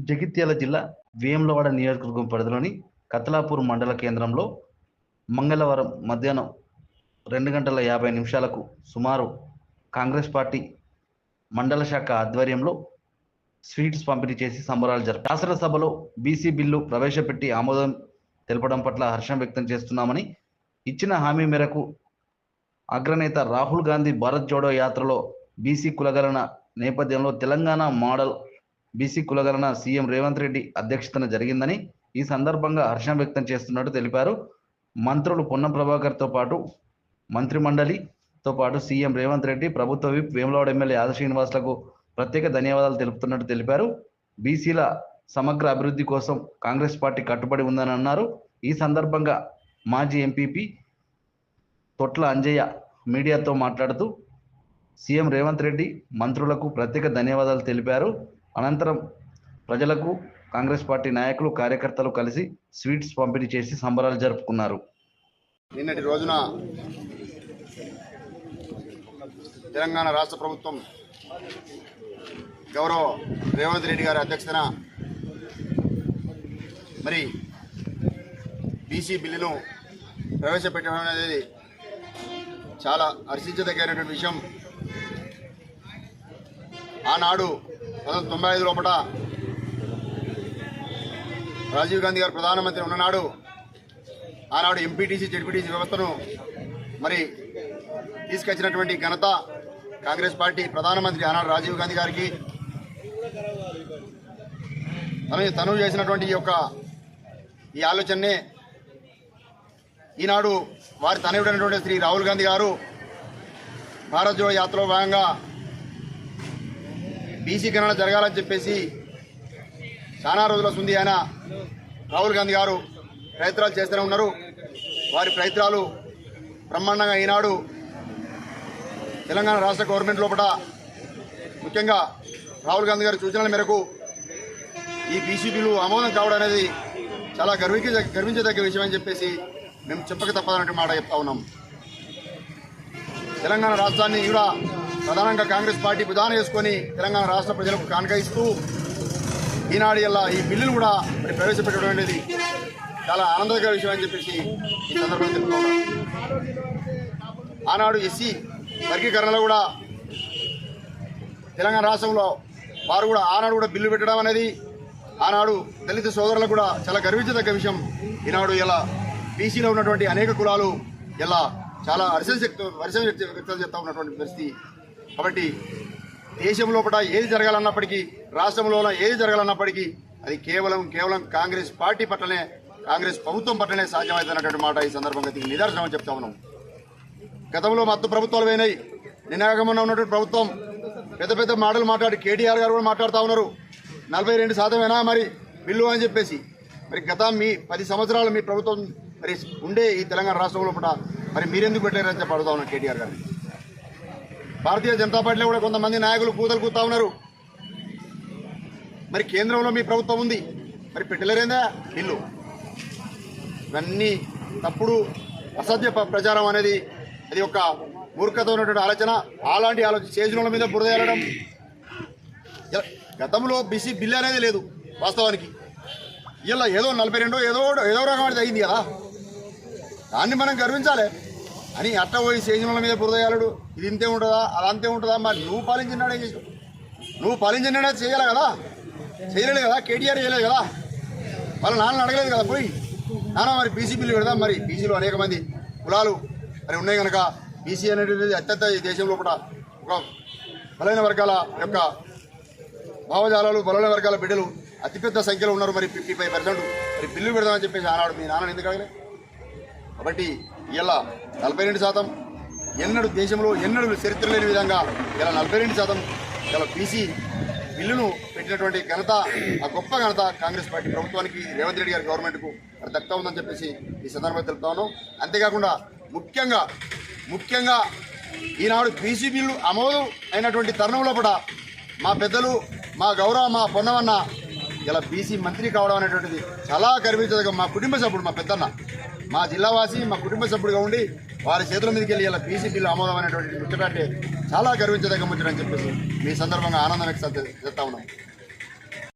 జగిత్యాల జిల్లా వేములవాడ నియోజకవర్గం పరిధిలోని కతలాపూర్ మండల కేంద్రంలో మంగళవారం మధ్యాహ్నం రెండు గంటల యాభై నిమిషాలకు సుమారు కాంగ్రెస్ పార్టీ మండల శాఖ ఆధ్వర్యంలో స్వీట్స్ పంపిణీ చేసి సంబరాలు జరిపారు శాసనసభలో బీసీ బిల్లు ప్రవేశపెట్టి ఆమోదం తెలపడం పట్ల హర్షం వ్యక్తం చేస్తున్నామని ఇచ్చిన హామీ మేరకు అగ్రనేత రాహుల్ గాంధీ భారత్ జోడో యాత్రలో బీసీ కులగణన నేపథ్యంలో తెలంగాణ మోడల్ బీసీ కులగణన సీఎం రేవంత్ రెడ్డి అధ్యక్షతన జరిగిందని ఈ సందర్భంగా హర్షం వ్యక్తం చేస్తున్నట్టు తెలిపారు. మంత్రులు పొన్నం ప్రభాకర్తో పాటు మంత్రి మండలితో పాటు సీఎం రేవంత్ రెడ్డి ప్రభుత్వ విప్ వేములవాడ ఎమ్మెల్యే ఆద శ్రీనివాసులకు ప్రత్యేక ధన్యవాదాలు తెలుపుతున్నట్టు తెలిపారు. బీసీల సమగ్ర అభివృద్ధి కోసం కాంగ్రెస్ పార్టీ కట్టుబడి ఉందని అన్నారు. ఈ సందర్భంగా మాజీ ఎంపీపీ తొట్ల అంజయ్య మీడియాతో మాట్లాడుతూ సీఎం రేవంత్ రెడ్డి మంత్రులకు ప్రత్యేక ధన్యవాదాలు తెలిపారు. అనంతరం ప్రజలకు కాంగ్రెస్ పార్టీ నాయకులు కార్యకర్తలు కలిసి స్వీట్స్ పంపిణీ చేసి సంబరాలు జరుపుకున్నారు. నిన్నటి రోజున తెలంగాణ రాష్ట్ర ప్రభుత్వం గౌరవ రేవంత్ రెడ్డి గారి అధ్యక్షతన మరి బీసీ బిల్లును ప్రవేశపెట్టడం అనేది చాలా హర్షించదగినటువంటి విషయం. ఆనాడు పంతొమ్మిది తొంభై ఐదు లోపల రాజీవ్ గాంధీ గారు ప్రధానమంత్రి ఉన్ననాడు ఆనాడు ఎంపీటీసీ జడ్పీటీసీ వ్యవస్థను మరి తీసుకొచ్చినటువంటి ఘనత కాంగ్రెస్ పార్టీ ప్రధానమంత్రి ఆనాడు రాజీవ్ గాంధీ గారికి. తను తను చేసినటువంటి ఈ యొక్క ఈ ఆలోచననే ఈనాడు వారి తనయుడైనటువంటి శ్రీ రాహుల్ గాంధీ గారు భారత్ జోడో యాత్రలో భాగంగా బీసీ గణన జరగాలని చెప్పేసి చాలా రోజుల వస్తుంది ఆయన రాహుల్ గాంధీ గారు ప్రయత్నాలు చేస్తూనే ఉన్నారు. వారి ప్రయత్నాలు బ్రహ్మాండంగా ఈనాడు తెలంగాణ రాష్ట్ర గవర్నమెంట్ లోపల ముఖ్యంగా రాహుల్ గాంధీ గారి సూచనల మేరకు ఈ బీసీ బిల్లు ఆమోదం కావడం అనేది చాలా గర్వించ గర్వించదగ్గ విషయం అని చెప్పేసి మేము చెప్పక తప్పదన్నట్టు మాట చెప్తా ఉన్నాం. తెలంగాణ రాష్ట్రాన్ని కూడా ప్రధానంగా కాంగ్రెస్ పార్టీ ప్రధానం చేసుకొని తెలంగాణ రాష్ట్ర ప్రజలకు కానుక ఇస్తూ ఈనాడు ఇలా ఈ బిల్లును కూడా మరి ప్రవేశపెట్టడం అనేది చాలా ఆనందకర విషయం అని చెప్పేసి ఈ సందర్భంగా తెలుపుతున్నాం ఆనాడు ఎస్సీ వర్గీకరణలో కూడా తెలంగాణ రాష్ట్రంలో వారు కూడా ఆనాడు కూడా బిల్లు పెట్టడం అనేది ఆనాడు దళిత సోదరులకు కూడా చాలా గర్వించదగ్గ విషయం. ఈనాడు ఇలా బీసీలో ఉన్నటువంటి అనేక కులాలు ఇలా చాలా హర్షం శక్తి హర్షం వ్యక్తి వ్యక్తం చేస్తూ ఉన్నటువంటి పరిస్థితి కాబట్టి దేశం లోపల ఏది జరగాలన్నప్పటికీ రాష్ట్రంలో ఏది జరగాలన్నప్పటికీ అది కేవలం కేవలం కాంగ్రెస్ పార్టీ పట్లనే కాంగ్రెస్ ప్రభుత్వం పట్లనే సాధ్యమవుతున్నటువంటి మాట ఈ సందర్భంగా దీనికి నిదర్శనం అని చెప్తా ఉన్నాం. గతంలో మత్తు ప్రభుత్వాలు పోయినాయి. నినాగమన ఉన్నటువంటి ప్రభుత్వం పెద్ద పెద్ద మాటలు మాట్లాడి కేటీఆర్ గారు కూడా మాట్లాడుతూ ఉన్నారు. నలభై రెండు శాతమేనా మరి బిల్లు అని చెప్పేసి. మరి గత మీ పది సంవత్సరాలు మీ ప్రభుత్వం మరి ఉండే ఈ తెలంగాణ రాష్ట్రంలో మరి మీరెందుకు పెట్టారని చెప్పి అడుగుతా ఉన్నాను కేటీఆర్ గారిని భారతీయ జనతా పార్టీలో కూడా కొంతమంది నాయకులు కూతలు కూతా ఉన్నారు. మరి కేంద్రంలో మీ ప్రభుత్వం ఉంది. మరి పెట్టలేరేందా? ఇల్లు. ఇవన్నీ తప్పుడు అసత్య ప్రచారం అనేది అది ఒక మూర్ఖత ఉన్నటువంటి ఆలోచన. అలాంటి ఆలోచన చేసిన మీద బురద వెళ్ళడం గతంలో బీసీ బిల్ అనేది లేదు వాస్తవానికి. ఇలా ఏదో నలభై రెండో ఏదో ఏదో రకం అయింది కదా. దాన్ని మనం గర్వించాలి. అని అట్ట పోయి చేసిన మీద బురదయాలుడు ఇది ఇంతే ఉంటుందా అది అంతే ఉంటుందా మరి? నువ్వు పాలించినాడే చేసావు నువ్వు పాలించినాడే చేయాలి కదా? చేయలేదు కదా? కేటీఆర్ చేయలేదు కదా? వాళ్ళ నాన్న అడగలేదు కదా పోయి? నాన్న మరి బీసీ బిల్లు పెడదాం మరి. బీసీలో అనేక మంది కులాలు మరి ఉన్నాయి కనుక బీసీ అనేటువంటిది అత్యంత ఈ దేశంలో కూడా ఒక బలైన వర్గాల యొక్క భావజాలాలు బలైన వర్గాల బిడ్డలు అతిపెద్ద సంఖ్యలో ఉన్నారు మరి ఫిఫ్టీ ఫైవ్ పర్సెంట్. మరి బిల్లు పెడదామని చెప్పేసి ఆనాడు మీ నాన్న ఎందుకు అడగలే? కాబట్టి ఇలా నలభై రెండు శాతం? ఎన్నడూ దేశంలో ఎన్నడూ చరిత్ర లేని విధంగా ఇలా నలభై రెండు శాతం? ఇలా బీసీ బిల్లును పెట్టినటువంటి ఘనత ఆ గొప్ప ఘనత కాంగ్రెస్ పార్టీ ప్రభుత్వానికి రేవంత్ రెడ్డి గారి గవర్నమెంట్కు మరి దక్తా ఉందని చెప్పేసి ఈ సందర్భంగా తెలుపుతాను అంతేకాకుండా ముఖ్యంగా ముఖ్యంగా ఈనాడు బీసీ బిల్లు ఆమోదం అయినటువంటి తరుణంలో కూడా మా పెద్దలు మా గౌరవ మా పొన్నవన్న ఇలా బీసీ మంత్రి కావడం అనేటువంటిది చాలా గర్వించదగ్గ మా కుటుంబ సభ్యుడు మా పెద్దన్న. మా జిల్లావాసి మా కుటుంబ సభ్యుడిగా ఉండి వారి చేతుల మీదకి వెళ్ళి ఇలా బీసీ బిల్లు ఆమోదం అనేటువంటి ముచ్చట చాలా గర్వించదగ్గ ముచ్చటని చెప్పేసి మీ సందర్భంగా ఆనందం వ్యక్తం చేస్తా ఉన్నాం.